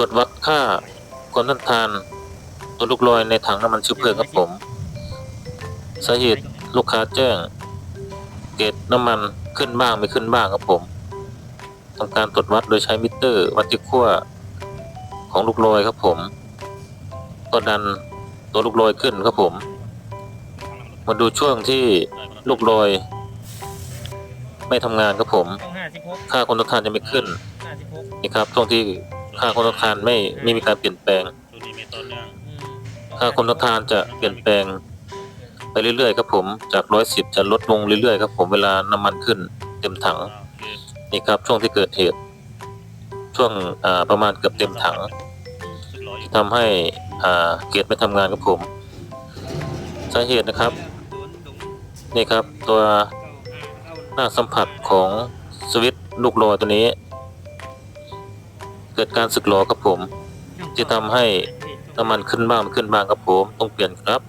รวจวัดค่าความต้านทานตัวลูกลอยในถังน้ำมันเชื้อเพลิงครับผมสาเหตุลูกค้าแจ้ง เกรดน้ำมันขึ้นบ้างไม่ขึ้นบ้างครับผมทำการตรวจวัดโดยใช้มิเตอร์วัดที่ขั้วของลูกลอยครับผมก็ดันตัวลูกลอยขึ้นครับผม มาดูช่วงที่ลูกลอย ไม่ทำงานครับผม ค่าความต้านทานจะไม่ขึ้นนี่ครับช่วงที่ ค่าความต้านทานไม่ไม่มีการเปลี่ยนแปลงตัวนี้ไม่ต้นเนื่องอืมค่าความต้านทานจะเปลี่ยนแปลงไปเรื่อยๆครับผม จากร้อยสิบจะลดลงเรื่อยๆครับผมเวลาน้ำมันขึ้นเต็มถังโอเคนี่ครับ ช่วงที่เกิดเหตุ ช่วงอ่าประมาณเกือบเต็มถังสึกร้อยอยู่ทำให้อ่าเกียร์ไม่ทำงานครับผมสาเหตุนะครับ นี่ครับตัวหน้าสัมผัสของสวิตช์ลูกลอยตัวนี้ เกิดการสึกหรอครับผมที่ทำให้น้ำมันขึ้นบ้างไม่ขึ้นบ้างครับผม ต้องเปลี่ยนครับ